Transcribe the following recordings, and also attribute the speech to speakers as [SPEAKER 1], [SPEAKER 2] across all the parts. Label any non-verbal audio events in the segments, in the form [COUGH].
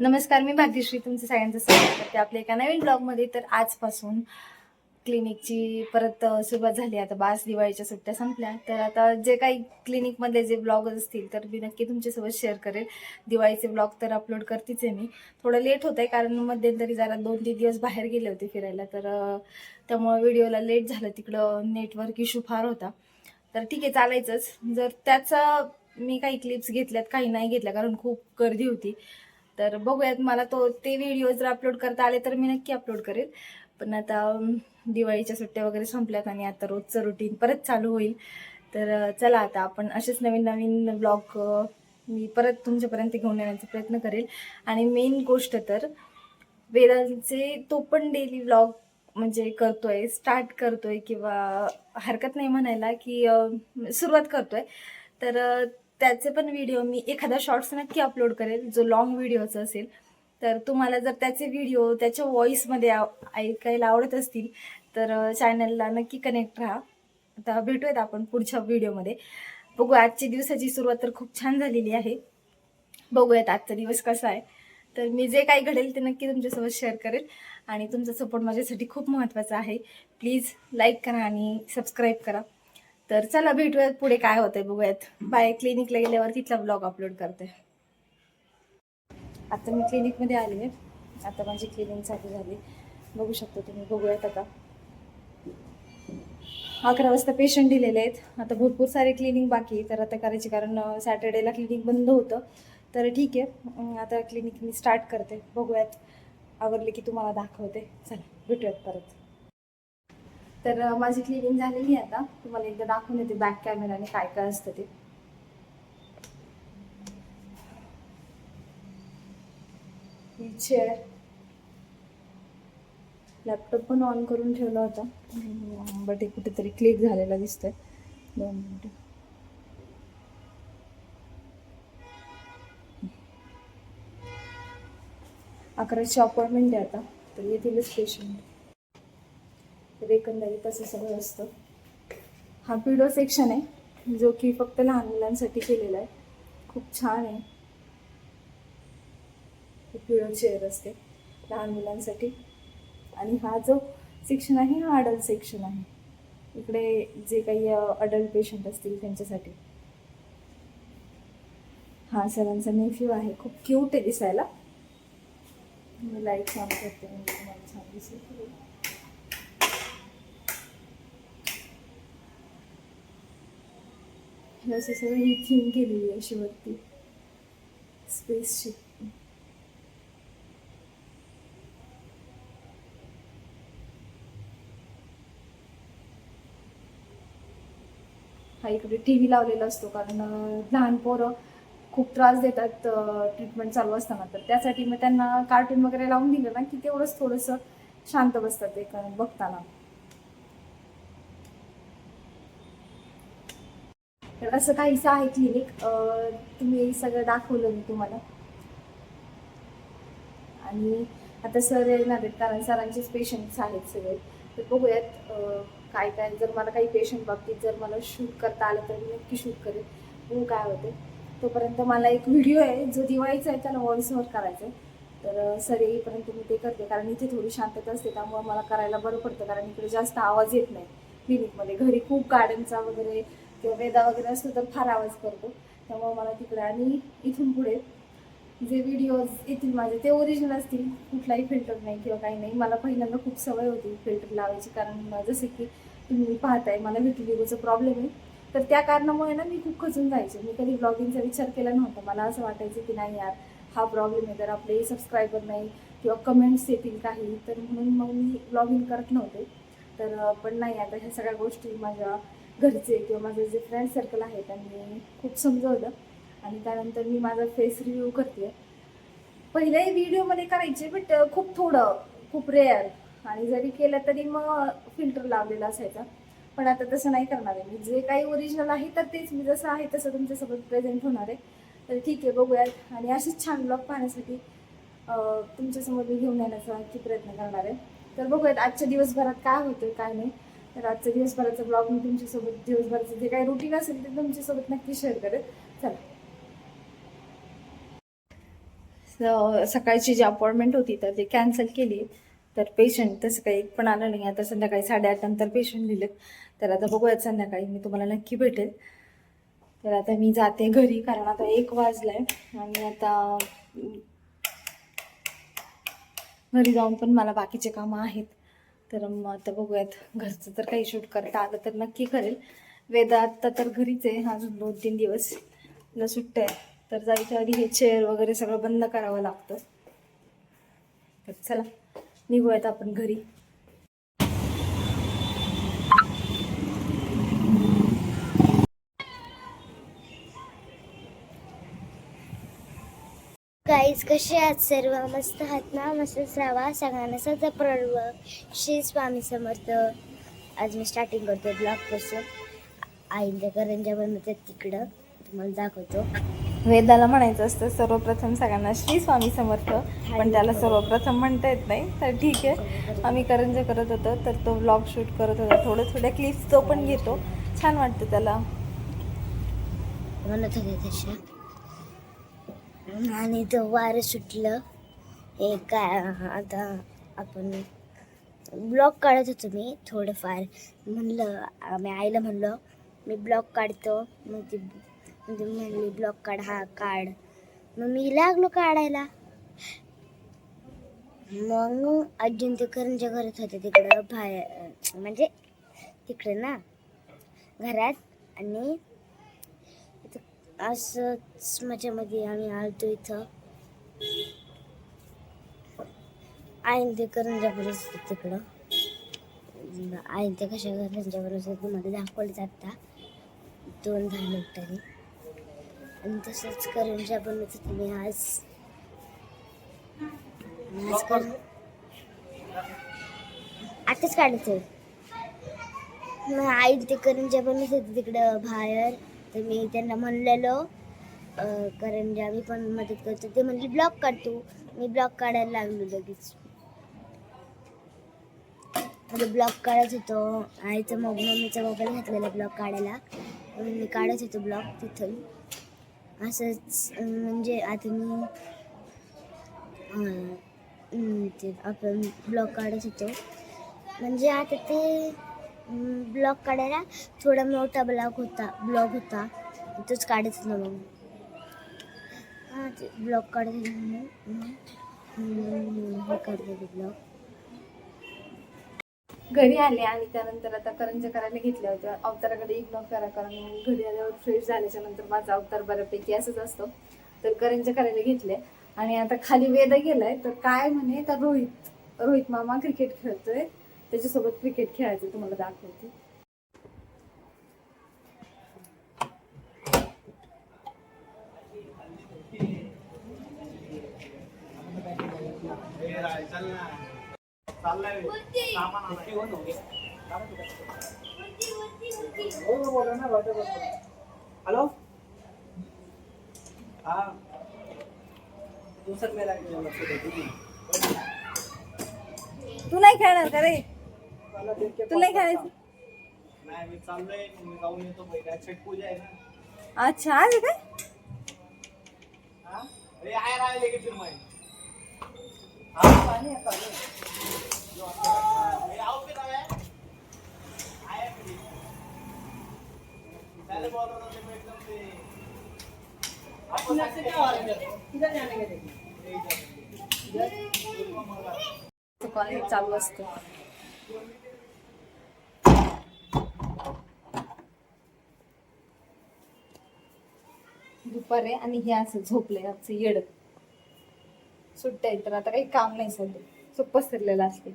[SPEAKER 1] नमस्कार मी भाग्यश्री तुमचं सगळ्यांचं स्वागत करते आपल्या एका नवीन ब्लॉगमध्ये. तर आजपासून क्लिनिकची परत सुरुवात झाली. आता बास दिवाळीच्या सुट्ट्या संपल्या. तर आता जे काही क्लिनिकमधले जे ब्लॉग असतील तर मी नक्की तुमच्यासोबत शेअर करेल. दिवाळीचे ब्लॉग तर अपलोड करतेच आहे मी. थोडं लेट होत आहे कारण मध्यंतरी जरा दोन तीन दिवस बाहेर गेले होते फिरायला. तर त्यामुळं व्हिडिओला लेट झालं. तिकडं नेटवर्क इशू फार होता. तर ठीक आहे चालायचंच. जर त्याचा मी काही क्लिप्स घेतल्यात काही नाही घेतल्या कारण खूप गर्दी होती. तर बघूयात मला तो ते व्हिडिओ जर अपलोड करता आले तर मी नक्की अपलोड करेल. पण आता दिवाळीच्या सुट्ट्या वगैरे संपल्यात आणि आता रोजचं रुटीन परत चालू होईल. तर चला आता आपण असेच नवीन नवीन ब्लॉग मी परत तुमच्यापर्यंत घेऊन येण्याचा प्रयत्न करेल. आणि मेन गोष्ट तर वेदांचे तो पण डेली व्लॉग म्हणजे करतोय स्टार्ट करतोय किंवा हरकत नाही म्हणायला की सुरुवात करतोय. तर त्याचे पण व्हिडिओ मी एखादा शॉर्ट्स नक्की अपलोड करेल जो लॉंग व्हिडिओचा असेल. तर तुम्हाला जर त्याचे व्हिडिओ त्याच्या व्हॉईसमध्ये आव- ऐकायला आवडत असतील तर चॅनलला नक्की कनेक्ट राहा. आता भेटूयात आपण पुढच्या व्हिडिओमध्ये बघू आजची दिवसाची सुरुवात तर खूप छान झालेली आहे. बघूयात आजचा दिवस कसा आहे. तर मी जे काही घडेल ते नक्की तुमच्यासोबत शेअर करेल. आणि तुमचा सपोर्ट माझ्यासाठी खूप महत्त्वाचा आहे. प्लीज लाईक करा आणि सबस्क्राईब करा. तर चला भेटूयात पुढे काय होतंय बघूयात. बाय क्लिनिकला गेल्यावर तिथला ब्लॉग अपलोड करते. आता मी क्लिनिकमध्ये आली आहे. आता माझी क्लिनिक चालू झाली. बघू शकतो तुम्ही बघूयात आता. अकरा वाजता पेशंट दिलेले आहेत. आता भरपूर सारे क्लिनिक बाकी तर आता करायचे कारण सॅटर्डेला क्लिनिक बंद होतं. तर ठीक आहे. आता क्लिनिक मी स्टार्ट करते. बघूयात. आवरले की तुम्हाला दाखवते. चला भेटूयात परत. तर माझी क्लिनिक झालेली आहे आता. तुम्हाला एकदा दाखवून येते बॅक कॅमेराने काय काय असतं ते. ही चेअर लॅपटॉप पण ऑन करून ठेवला होता. बट एक कुठेतरी क्लिक झालेला दिसतोय. दोन मिनटं. अकराची अपॉइंटमेंट आहे आता. तर येतीलच पेशंट वगैरे एकंदरीत असं सगळं असतं. हा पिडो सेक्शन आहे जो की फक्त लहान मुलांसाठी केलेला आहे. खूप छान आहे. पिडो चेअर असते लहान मुलांसाठी. आणि हा जो सेक्शन आहे हा अडल्ट सेक्शन आहे. इकडे जे काही अडल्ट पेशंट असतील त्यांच्यासाठी. हा सरांचा नेफ्यू आहे. खूप क्यूट आहे दिसायला. मी लाइट छान करते म्हणजे तुम्हाला छान दिसेल. हे असं सगळं ही थीम केलेली आहे अशी वरती स्पेसशिप हा इकडे टी व्ही लावलेला असतो कारण लहान पोरं खूप त्रास देतात ट्रीटमेंट चालू असताना. तर त्यासाठी मग त्यांना कार्टून वगैरे लावून दिलं ना की तेवढंच थोडंसं शांत बसतात ते कारण बघताना. तर असं काहीसं आहे क्लिनिक तुम्ही सगळं दाखवलं मी तुम्हाला. आणि आता सर येणार आहेत कारण सरांचेच पेशंट्स आहेत सगळे. तर बघूयात काय काय जर मला काही पेशंट बाबतीत जर मला शूट करता आलं तर मी नक्की शूट करेन. बघू काय होते तोपर्यंत मला एक व्हिडिओ आहे जो दिवाळीचा आहे त्याला व्हॉइस ओव्हर करायचा आहे तर सर येईपर्यंत मी ते करते कारण इथे थोडी शांतता असते त्यामुळे मला करायला बरं पडतं कारण इकडे जास्त आवाज येत नाही क्लिनिकमध्ये घरी खूप गाड्यांचा वगैरे किंवा वेदा वगैरे असतो तर फार आवाज करतो. त्यामुळे मला तिकडे आणि इथून पुढे जे व्हिडिओज येतील माझे ते ओरिजिनल असतील. कुठलाही फिल्टर नाही किंवा काही नाही. मला पहिल्यांदा खूप सवय होती फिल्टर लावायची. कारण जसं की तुम्ही पाहताय मला व्हिटिलिगोचा प्रॉब्लेम आहे. तर त्या कारणामुळे ना मी खूप खचून जायचे. मी कधी ब्लॉगिंगचा विचार केला नव्हता. मला असं वाटायचं की नाही यार हा प्रॉब्लेम आहे. तर आपले सबस्क्रायबर नाही किंवा कमेंट्स येतील काही तर म्हणून मग मी ब्लॉगिंग करत नव्हते. तर पण नाही आता ह्या सगळ्या गोष्टी माझ्या घरचे किंवा माझे जे फ्रेंड सर्कल आहे त्यांनी खूप समजवलं. आणि त्यानंतर मी माझा फेस रिव्ह्यू करते. पहिल्याही व्हिडिओमध्ये करायचे बट खूप थोडं खूप रेअर आणि जरी केलं तरी मग फिल्टर लावलेला असायचा. पण आता तसं नाही करणार आहे. मी जे काही ओरिजिनल आहे तर तेच मी जसं आहे तसं तुमच्यासोबत प्रेझेंट होणार आहे. तर ठीक आहे बघूयात. आणि असेच छान ब्लॉग पाहण्यासाठी तुमच्यासमोर मी घेऊन येण्याचा की प्रयत्न करणार आहे. तर बघूयात आजच्या दिवसभरात काय होतं काय नाही. तर दिवसभराचं दिवसभराचा ब्लॉग मी तुमच्यासोबत दिवसभराचं जे काही रुटीन असेल ते तुमच्यासोबत नक्की शेअर करेल चला. सकाळची जी अपॉइंटमेंट होती तर ती कॅन्सल केली. तर पेशंट तसं काही एक पण आलं नाही. आता संध्याकाळी साडेआठ नंतर पेशंट दिलं तर आता बघूयात संध्याकाळी. मी तुम्हाला नक्की भेटेल. तर आता मी जाते घरी कारण आता एक वाजलाय. आणि आता घरी जाऊन पण मला बाकीचे कामं आहेत. तर मग आता बघूयात. घरचं तर काही शूट करता आलं तर नक्की करेल. वेदा आत्ता तर घरीच आहे. अजून दोन तीन दिवस तिला सुट्ट्या आहे तर जायच्या आधी हे चेअर वगैरे सगळं बंद करावं लागतं. तर चला निघूयात आपण घरी.
[SPEAKER 2] गाईज कसे आहात सर्व? मस्त आहात ना? मस्तच राहा. सगळ्यांना सध्या प्रव श्री स्वामी समर्थ. आज मी स्टार्टिंग करतो ब्लॉगपासून आईंच्या करंजा बनवतात तिकडं. तुम्हाला दाखवतो.
[SPEAKER 1] वेदाला म्हणायचं असतं सर्वप्रथम सगळ्यांना श्री स्वामी समर्थ. पण त्याला सर्वप्रथम म्हणता येत नाही तर ठीक आहे. आम्ही करंजा करत होतो तर तो ब्लॉग शूट करत होता. थोडं थोड्या क्लिप्स तो पण घेतो. छान वाटतं त्याला.
[SPEAKER 2] म्हणत होते तशा. आणि तो वारं सुटलं. हे काय आता आपण ब्लॉग काढत होतो मी थोडंफार. म्हणलं आम्ही आईला म्हणलं मी ब्लॉग काढतो. मग ती म्हणजे म्हणली ब्लॉग काढ हा काढ. मग मी लागलो काढायला. मग अजून करंजा करत होते तिकडं बाहेर म्हणजे तिकडे ना घरात. आणि असंच मजामध्ये आम्ही आलतो इथं. आईन ते करंजा बरोबर होते तिकडं. आईन ते कशा करंजा बरोबर होते तुम्हाला दाखवलं जाता दोन दहा मिनिटांनी. आणि तसंच करंजा बनवत होते मी आज. आज कर. आताच काढते मग आई ते करंजा बनवत होते तिकडं बाहेर. तर मी त्यांना म्हणलेलो कारण करंजा मी पण मदत करतो ते म्हणले ब्लॉक काढतो. मी ब्लॉक काढायला लागलो लगेच. ब्लॉक काढत होतो. आईचं मग मम्मीचा मोबाईल घातलेला ब्लॉक काढायला. म्हणून मी काढत होतो ब्लॉक तिथून. असंच म्हणजे आता मी ते आपण ब्लॉक काढत होतो. म्हणजे आता ते ब्लॉग काढायला थोडा मोठा ब्लॉग होता ब्लॉग होता. तोच काढत होता मग. हां ते ब्लॉग काढत हे ब्लॉग.
[SPEAKER 1] घरी आले आणि त्यानंतर आता करंज करायला घेतल्या होत्या. अवताराकडे इग्नोर करा कारण घरी आल्यावर फ्रेश झाल्याच्यानंतर माझा अवतार बऱ्यापैकी असंच असतो. तर करंज करायला घेतले. आणि आता खाली वेद गेलाय. तर काय म्हणे तर रोहित रोहित मामा क्रिकेट खेळतोय. त्याच्यासोबत क्रिकेट खेळायचं तुम्हाला दाखवते.
[SPEAKER 3] हॅलो? हा.
[SPEAKER 1] तू नाही खेळणार का रे?
[SPEAKER 3] मला देखे
[SPEAKER 1] तू नाही
[SPEAKER 3] मी चाललोय मी जाऊन येतो पहिला छठ पूजा आहे ना
[SPEAKER 1] अच्छा आज आहे काय
[SPEAKER 3] हा? अरे आय राहिले की फिर मैं। हा पाणी आता ये आओ फिर आया आया फिर। पहले बोल रहा था मैं एकदम से आप से क्या आ रहे हैं किधर जाने के लिए।
[SPEAKER 1] कॉलेज चालू असतो आहे आणि हे असं झोपले आमचं येड. सुट्ट्या तर आता काही काम नाही सध्या. चुप पसरलेलं असते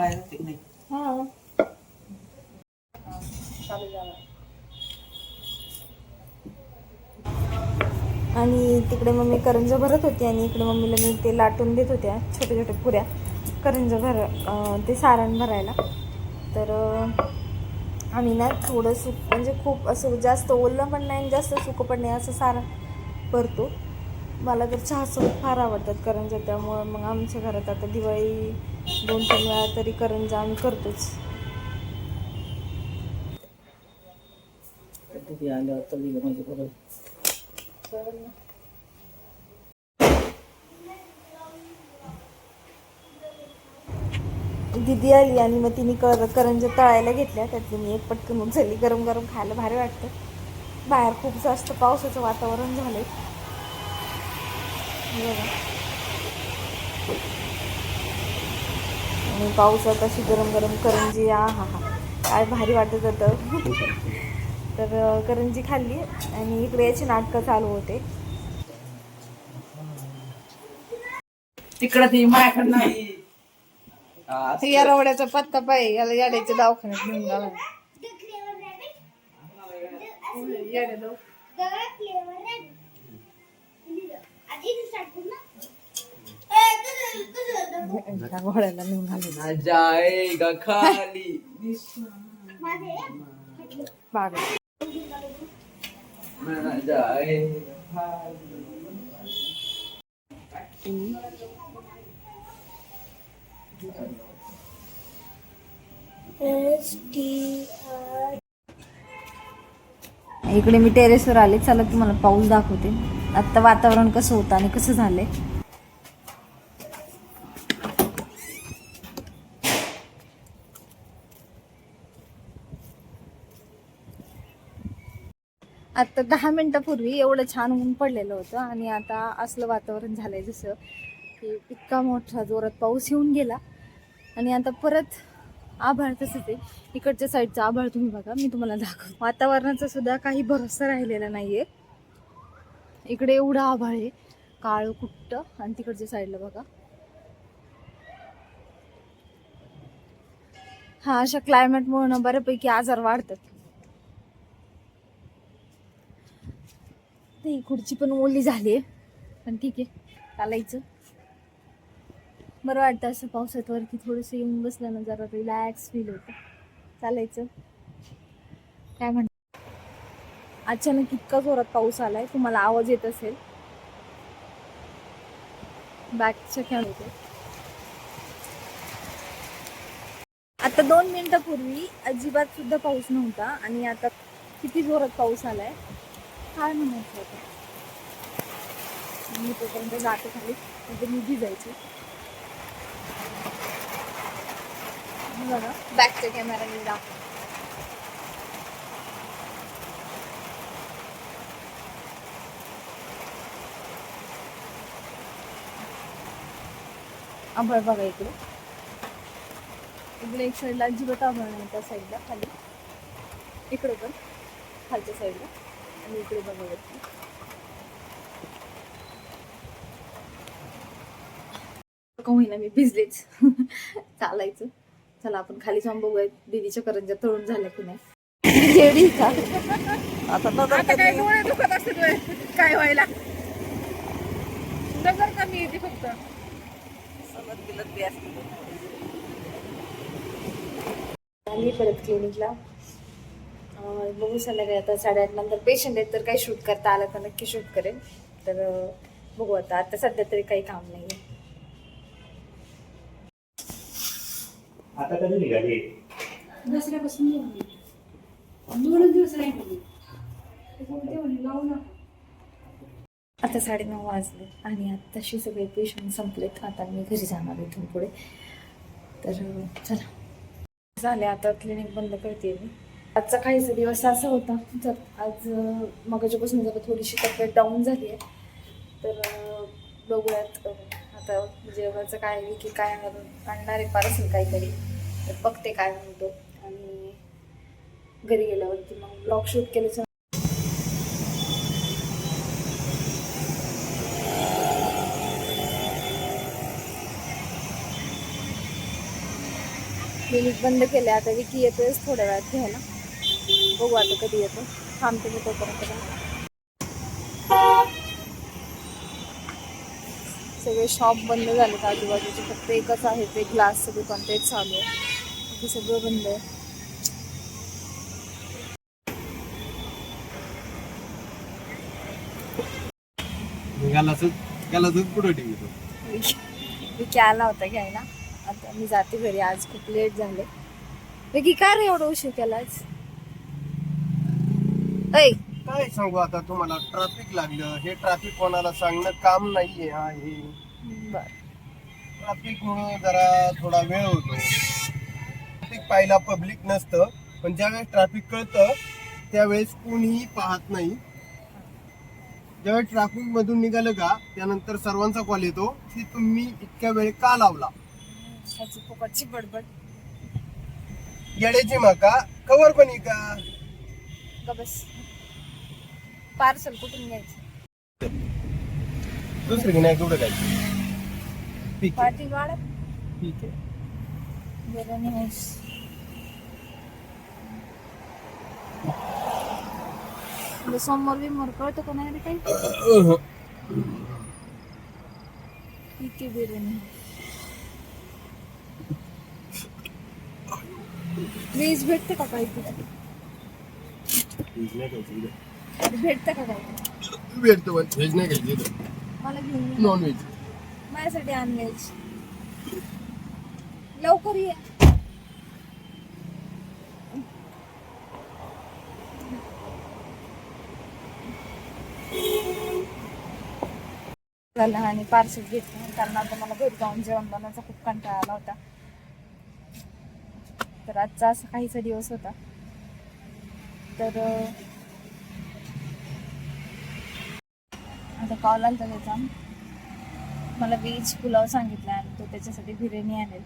[SPEAKER 3] है
[SPEAKER 1] हा. चालू झालं आणि तिकडे मम्मी करंज भरत होती आणि इकडे मम्मीला मी ते लाटून देत होत्या छोट्या छोट्या पुऱ्या. करंजा भर ते सारण भरायला. तर आम्ही ना थोडं सुक म्हणजे खूप असं जास्त ओलं पण नाही आणि जास्त सुकं पण नाही असं सारण भरतो. मला तर चहासोबत फार आवडतात करंजा त्यामुळं मग आमच्या घरात आता दिवाळी दोन तीन वेळा तरी करंजा आम्ही करतोच.
[SPEAKER 3] कधी आल्यावर तळली म्हणजे बरं
[SPEAKER 1] दिदी आली आणि मग तिने कर करंजा तळायला घेतल्या. त्यातली मी एक पटकन उचलली गरम गरम खायला भारी वाटतं. बाहेर खूप जास्त पावसाचं वातावरण झालंय. आणि पावसात अशी गरम गरम करंजी आ हा हा काय भारी वाटत होतं. तर करंजी खाल्ली आणि इकडे याची नाटकं चालू होते.
[SPEAKER 3] तिकडं ती माझ्याकडे नाही
[SPEAKER 1] या रवड्याचा पत्ता पाहिजे याला याड्याच्या दवाखान्यात घेऊन गेला घोड्याला नेऊन
[SPEAKER 3] जाएगा खाली.
[SPEAKER 1] बाग. इकडे मी टेरेसवर आले. चला तुम्हाला पाऊस दाखवते. आता वातावरण कसं होतं आणि कसं झालंय? आता दहा मिनटापूर्वी एवढं छान ऊन पडलेलं होतं आणि आता असलं वातावरण झालंय जसं की इतका मोठा जोरात पाऊस येऊन गेला. आणि आता परत आभाळ तसंच आहे. इकडच्या साईडचं आभाळ तुम्ही बघा मी तुम्हाला दाखव वातावरणाचा सुद्धा काही भरोसा राहिलेला नाही आहे इकडे एवढं आभाळ आहे. काळ कुट्ट आणि तिकडच्या साईडला बघा. हा अशा क्लायमेटमुळे ना बऱ्यापैकी आजार वाढतात. ते ही खुर्ची पण ओली झाली आहे पण ठीक आहे चालायचं. बरं वाटतं असं पावसात वरती थोडंसं येऊन बसलं ना जरा रिलॅक्स फील होतं. चालायचं. काय म्हण अचानक इतका जोरात पाऊस आलाय तुम्हाला आवाज येत असेल. बॅकच्या खेळ होते आता दोन मिनिटापूर्वी अजिबात सुद्धा पाऊस नव्हता आणि आता किती जोरात पाऊस आलाय. काय म्हणायचं होतं मी तोपर्यंत जाते खाली. म्हणजे मी भिजायची बघा. बॅकच्या कॅमेराने दाखव आभाळ बघा इकडे. इकडे एक साईडला अजिबात आभाळ नाही त्या साईडला खाली. इकडे पण खालच्या साईडला आणि इकडे बघा वरती का होईना मी भिजलेच. [LAUGHS] चालायचं. चला आपण खाली जाऊन बघूया दीदीच्या करंजा तळून झाल्या की नाही. [LAUGHS] जेवढी का?
[SPEAKER 3] आता नजर
[SPEAKER 4] काय डोळे दुखत असते डोळे काय व्हायला? नजर कमी येते फक्त.
[SPEAKER 1] आली परत क्लिनिकला बघू संध्याकाळी आता साडेआठ नंतर पेशंट आहेत तर काही शूट करता आलं तर नक्की शूट करेन. तर बघू आता. आता सध्या तरी काही काम नाही
[SPEAKER 5] आता कधी निघाली?
[SPEAKER 4] दसऱ्यापासून दोन दिवस राहिले. लावू ना
[SPEAKER 1] आता साडेनऊ वाजले आणि आत्ताशी सगळे पेशंट संपलेत. आता मी घरी जाणार इथून पुढे. तर चला. झाले आता क्लिनिक बंद करते मी. आजचा काहीच दिवस असा होता जर आज मगाच्यापासून जरा थोडीशी तब्येत डाऊन झाली आहे. तर बघूयात आता जेवणाचं काय आहे की काय आणणार आहे पार्सल काहीतरी. तर बघते काय म्हणतो. आणि घरी गेल्यावरती मग ब्लॉग शूट केल्याचं लिमिट बंद केले आता विकी येतोयच थोड्या वेळात घ्यायला बघू आता कधी येतो. थांबते मी तोपर्यंत सगळे शॉप बंद झालेत आजूबाजूचे. फक्त एकच आहे ते ग्लास सगळे पण तेच चालू आहे. सगळं बंद आहे. विकी आला होता घ्यायला. आता मी जाते घरी. आज खूप लेट झाले. विकी काय रे एवढं उशीर केला आज ऐ.
[SPEAKER 6] काय सांगू आता तुम्हाला? ट्रॅफिक लागलं. हे ट्रॅफिक कोणाला सांगणं काम नाहीये आहे
[SPEAKER 1] बर.
[SPEAKER 6] ट्रॅफिक मुळे जरा थोडा वेळ होतो. ट्रॅफिक पाहिला पब्लिक नसतं पण ज्यावेळेस ट्रॅफिक कळतं त्यावेळेस कोणीही पाहत नाही. ज्यावेळेस ट्रॅफिक मधून निघालं का त्यानंतर सर्वांचा कॉल येतो की तुम्ही इतक्या वेळ का लावला?
[SPEAKER 1] ह्याची फुकटची बडबड.
[SPEAKER 6] येड्याची माका कवर पण का?
[SPEAKER 1] का बस पार्सल कुठून घ्यायचं?
[SPEAKER 6] दुसरी नाही कुठं काय? ठीक आहे. ठीक आहे.
[SPEAKER 1] समोर बिमोर कळतं का नाही रे काही? किती बिर्याणी व्हेज भेटते का काही तिथे? भेटतं का काही?
[SPEAKER 6] भेटतो पण व्हेज नाही घ्यायची
[SPEAKER 1] मला घेऊन ये.
[SPEAKER 6] नॉन व्हेज
[SPEAKER 1] माझ्यासाठी अनव्हेज लवकर ये. झालं आणि पार्सल घेतलं. कारण आता मला घरी जाऊन जेवण बनवायचा खूप कंटाळा आला होता. तर आजचा असा काहीचा दिवस होता. तर अं, आता कॉल आला त्याचा. मला व्हेज पुलाव सांगितला आणि तो त्याच्यासाठी बिर्याणी आणेल.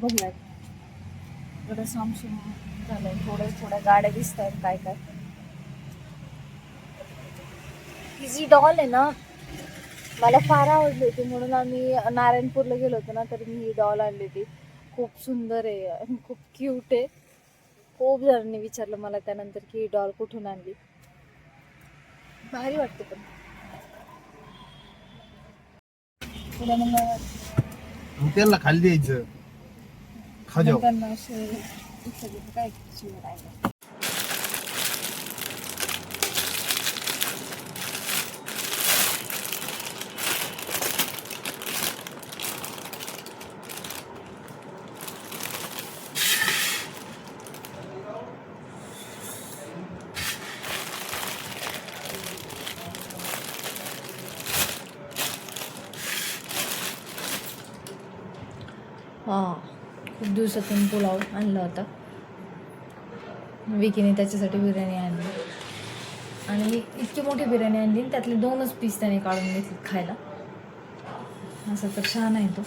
[SPEAKER 1] बघूयात. थोडं सामसूम झालंय. थोडं थोड्या गाड्या दिसत आहेत काय काय. ही जी डॉल आहे ना? मला फार आवडली होती. म्हणून आम्ही नारायणपूरला गेलो होतो ना तर मी ही डॉल आणली होती. खूप सुंदर आहे. आणि खूप क्यूट आहे. खूप जणांनी विचारलं मला त्यानंतर की ही डॉल कुठून आणली. भारी वाटते पण. तुला मग
[SPEAKER 6] मग त्यांना खाली द्यायचं. खा जाऊ
[SPEAKER 1] त्यांना असे काय शिवाय हां. खूप दिवसातून पुलाव आणला होता. विकीने त्याच्यासाठी बिर्याणी आणली. आणि मी इतकी मोठी बिर्याणी आणली आणि त्यातले दोनच पीस त्याने काढून घेतले खायला. असं तर छान आहे तो.